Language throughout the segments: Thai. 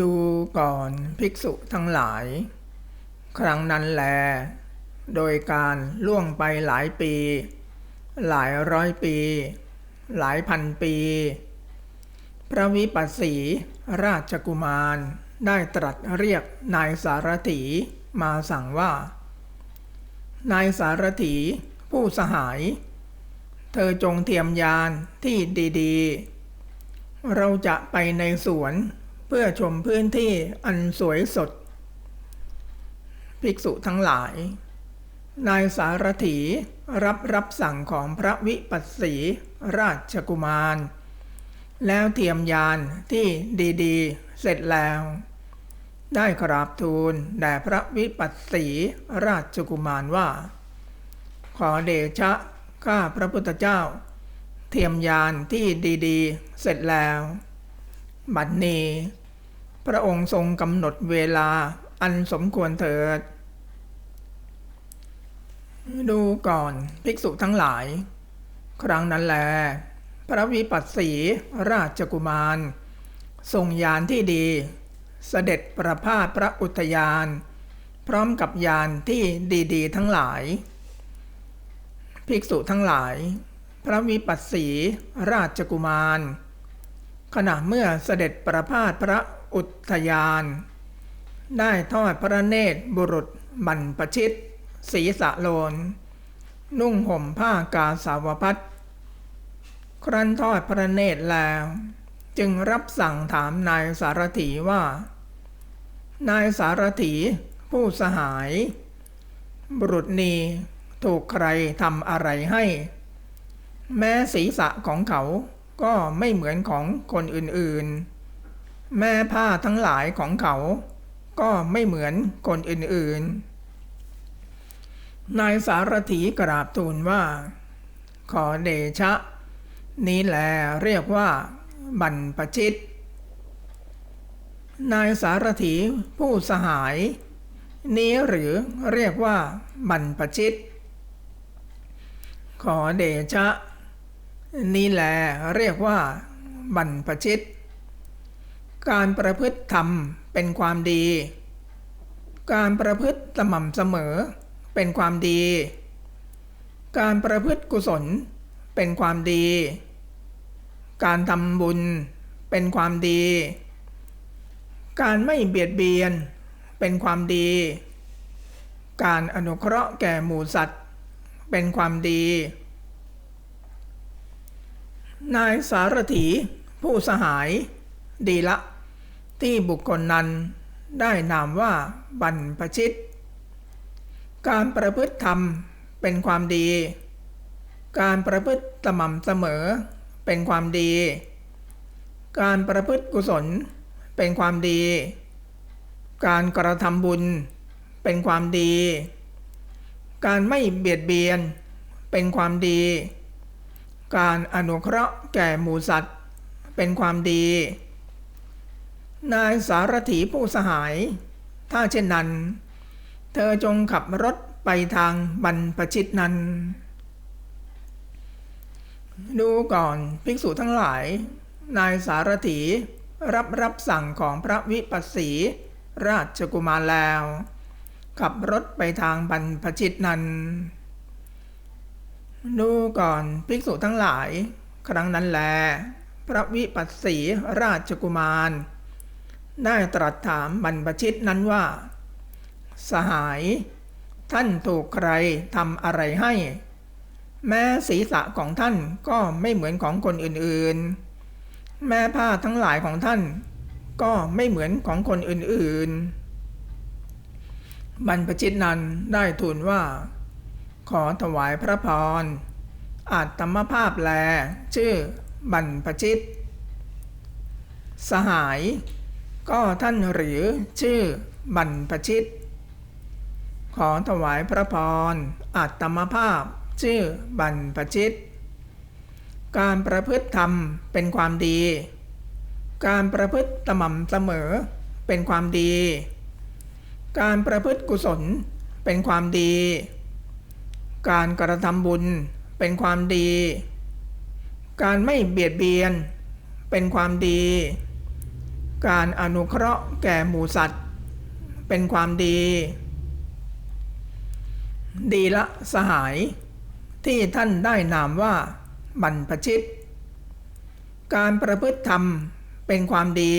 ดูก่อนภิกษุทั้งหลาย ครั้งนั้นแล โดยการล่วงไปหลายปี หลายร้อยปี หลายพันปี พระวิปัสสีราชกุมารได้ตรัสเรียกนายสารถีมาสั่งว่า นายสารถีผู้สหาย เธอจงเทียมยานที่ดี ๆ เราจะไปในสวน เพื่อชมพื้นที่อันสวยสด ภิกษุทั้งหลาย นายสารถีรับรับสั่งของพระวิปัสสีราชกุมาร แล้วเทียมยานที่ดีๆ เสร็จแล้ว ได้กราบทูลแด่พระวิปัสสีราชกุมารว่า ขอเดชะข้าพระพุทธเจ้า เทียมยานที่ดีๆ เสร็จแล้ว บัดนี้ พระองค์ทรงกำหนดเวลาอันสมควรเถิด ดูก่อนภิกษุทั้งหลาย ครั้งนั้นแล พระวิปัสสีราชกุมาร ทรงยานที่ดี เสด็จประพาสพระอุทยาน พร้อมกับยานที่ดีๆ ทั้งหลาย ภิกษุทั้งหลาย พระวิปัสสีราชกุมาร ขณะเมื่อเสด็จประพาสพระอุทยาน ได้ทอดพระเนตรบุรุษบรรพชิต ศีสะโลน นุ่งห่มผ้ากาสาวพัดครั้นทอดพระเนตรแล้ว จึงรับสั่งถามนายสารถีว่า นายสารถีผู้สหาย บุรุษนีถูกใครทำอะไรให้ แม้ศีรษะของเขา ก็ไม่เหมือนของคนอื่นๆ แม่ผ้าทั้งหลายของเขา ก็ไม่เหมือนคนอื่นๆ นายสารถีกราบทูลว่า ขอเดชะ นี้แหลเรียกว่า บรรพชิต นายสารถีผู้สหาย นี้หรือเรียกว่า บรรพชิต ขอเดชะ นี่แหละเรียกว่า บรรพชิต การประพฤติธรรมเป็นความดี การประพฤติสม่ำเสมอ เป็นความดี การประพฤติกุศล เป็นความดี การทำบุญ เป็นความดี การไม่เบียดเบียน เป็นความดี การอนุเคราะห์แก่หมู่สัตว์ เป็นความดี นายสารถี ผู้สหาย ดีละ ที่บุคคลนั้นได้นามว่าบรรพชิต การประพฤติธรรมเป็นความดี การประพฤติสม่ำเสมอเป็นความดี การประพฤติกุศลเป็นความดี การกระทำบุญเป็นความดี การไม่เบียดเบียนเป็นความดี การอนุเคราะห์แก่หมูสัตว์ เป็นความดี นายสารถีผู้สหาย ถ้าเช่นนั้น เธอจงขับรถไปทางบรรพชิตนั้น ดูก่อนภิกษุทั้งหลาย นายสารถีรับรับสั่งของพระวิปัสสี ราชกุมารแล้ว ขับรถไปทางบรรพชิตนั้น ดูก่อนภิกษุทั้งหลาย ครั้งนั้นแล พระวิปัสสีราชกุมาร ได้ตรัสถามบรรพชิตนั้นว่า สหาย ท่านถูกใครทำอะไรให้ แม้ศีรษะของท่านก็ไม่เหมือนของคนอื่นๆ แม้ผ้าทั้งหลายของท่าน ก็ไม่เหมือนของคนอื่นๆ บรรพชิตนั้นได้ทูลว่า ขอถวายพระพร อาจตมภาพแล ชื่อบรรพชิต สหาย ก็ท่านหรือชื่อบรรพชิต ขอถวายพระพร อาตมภาพ ชื่อบรรพชิต การประพฤติธรรมเป็นความดี การประพฤติสม่ำเสมอเป็นความดี การประพฤติกุศลเป็นความดี การกระทำบุญเป็นความดี การไม่เบียดเบียน เป็นความดี การอนุเคราะห์แก่หมูสัตว์ เป็นความดี ดีละสหาย ที่ท่านได้นามว่าบรรพชิต การประพฤติธรรมเป็นความดี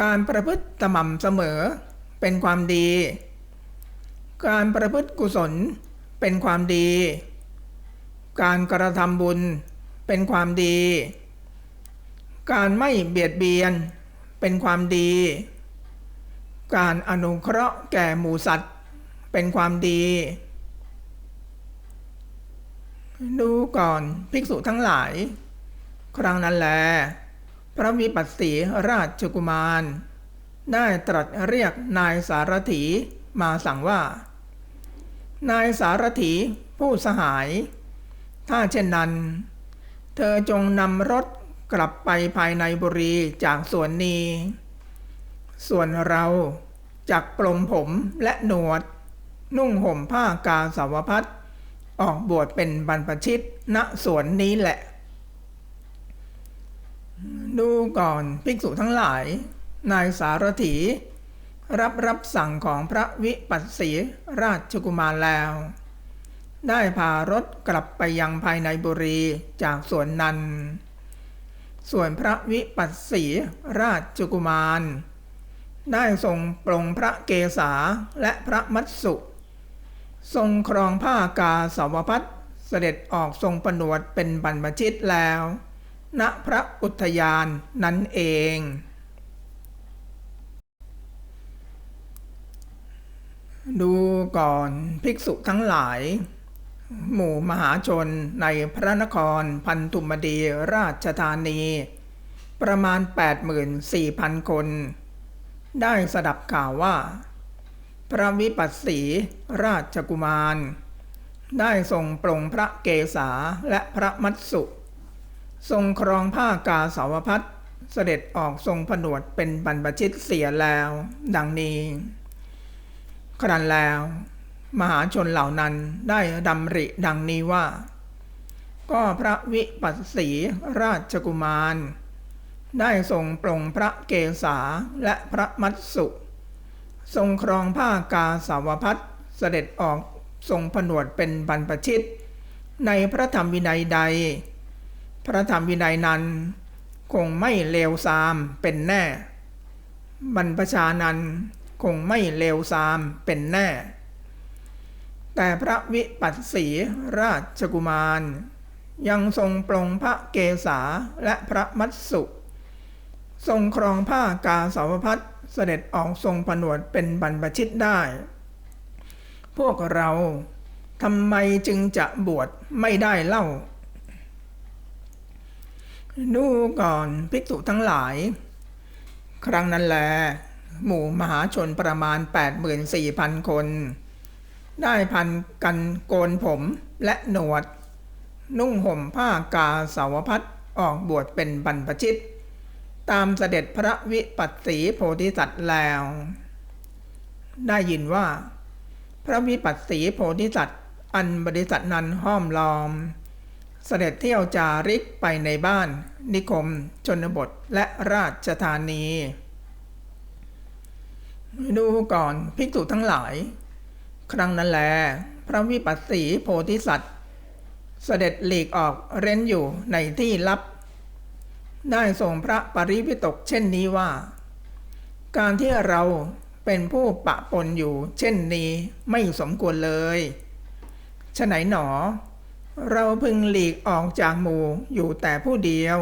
การประพฤติสม่ำเสมอเป็นความดี การประพฤติกุศล เป็นความดี การกระทำบุญ เป็นความดี การไม่เบียดเบียน เป็นความดี การอนุเคราะห์แก่หมูสัตว์ เป็นความดี ดูก่อนภิกษุทั้งหลาย ครั้งนั้นแล พระวิปัสสีราชกุมาร ได้ตรัสเรียกนายสารถีมาสั่งว่า นายสารถีผู้สหาย ถ้าเช่นนั้น เธอจงนำรถกลับไปภายในบุรีจากสวนนี้ ส่วนเราจากปลงผมและหนวด นุ่งห่มผ้ากาสาวพัดออกบวชเป็นบรรพชิตณสวนนี้แหละ ดูก่อนภิกษุทั้งหลาย นายสารถี รับรับสั่งของพระวิปัสสีราชกุมารแล้ว ได้พารถกลับไปยังภายในบุรีจากสวนนั้นส่วนพระวิปัสสีราชกุมาร ได้ทรงปรงพระเกศาและพระมัตสุ ทรงครองผ้ากาสาวพัดเสด็จออกทรงประนวดเป็นบรรพชิตแล้วณพระอุทยานนั้นเอง ดูก่อนภิกษุทั้งหลาย หมู่มหาชนในพระนครพันธุมดีราชธานี ประมาณ 84,000 คน ได้สดับข่าวว่า พระวิปัสสีราชกุมาร ได้ทรงปรงพระเกศาและพระมัตสุ ทรงครองผ้ากาสาวพัดเสด็จออกทรงผนวดเป็นบรรพชิตเสียแล้ว ดังนี้ ครั้นแล้ว มหาชนเหล่านั้นได้ดำริดังนี้ว่า ก็พระวิปัสสีราชกุมาร ได้ทรงปรงพระเกศาและพระมัตสุ ทรงครองผ้ากาสาวพัดเสด็จออกทรงผนวดเป็นบรรพชิต ในพระธรรมวินัยใด พระธรรมวินัยนั้น คงไม่เลวทรามเป็นแน่ บรรพชานั้น คงไม่เลวทรามเป็นแน่ แต่พระวิปัสสีราชกุมาร ยังทรงปรงพระเกศาและพระมัตสุ ทรงครองผ้ากาสาวพัดเสด็จออกทรงผนวดเป็นบรรพชิตได้ พวกเราทำไมจึงจะบวชไม่ได้เล่า ดูก่อนภิกษุทั้งหลาย ครั้งนั้นแล หมู่มหาชนประมาณ 84,000 คน ได้พันกันโกนผมและหนวด นุ่งห่มผ้ากาสาวพัดออกบวชเป็นบรรพชิต ตามเสด็จพระวิปัสสีโพธิสัตว์แล้ว ได้ยินว่า พระวิปัสสีโพธิสัตว์อันบริษัทนั้นห้อมล้อม เสด็จเที่ยวจาริกไปในบ้าน นิคม ชนบทและราชธานี ดูก่อนภิกษุทั้งหลาย ครั้งนั้นแล พระวิปัสสีโพธิสัตว์ เสด็จหลีกออกเร้นอยู่ในที่ลับ ได้ทรงพระปริวิตกเช่นนี้ว่า การที่เราเป็นผู้ปะปนอยู่เช่นนี้ไม่สมควรเลยฉะไหนหนอ เราพึงหลีกออกจากหมู่อยู่แต่ผู้เดียว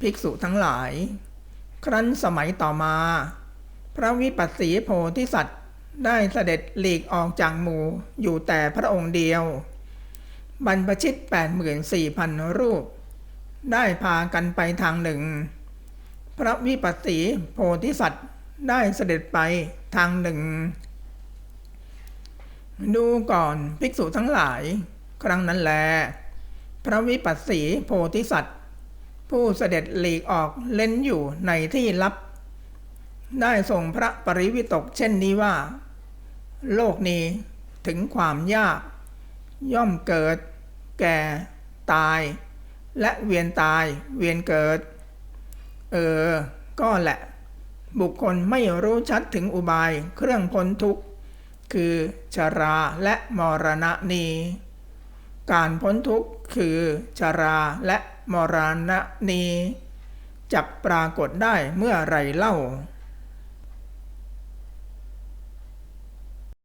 ภิกษุทั้งหลาย ครั้นสมัยต่อมา พระวิปัสสีโพธิสัตว์ได้เสด็จหลีกออกจากหมู่อยู่แต่พระองค์เดียว บรรพชิต 84,000 รูป ได้พากันไปทางหนึ่ง พระวิปัสสีโพธิสัตว์ได้เสด็จไปทางหนึ่ง ดูก่อนภิกษุทั้งหลาย ครั้งนั้นแล พระวิปัสสีโพธิสัตว์ ผู้เสด็จหลีกออกเล่นอยู่ในที่ลับ ได้ทรงพระปริวิตกเช่นนี้ว่า โลกนี้ถึงความยาก ย่อมเกิด แก่ ตาย และเวียนตายเวียนเกิด เออ ก็แหละ บุคคลไม่รู้ชัดถึงอุบายเครื่องพ้นทุกข์ คือชราและมรณะนี้ การพ้นทุกข์คือชราและมรณะนี้จักปรากฏได้เมื่อไรเล่า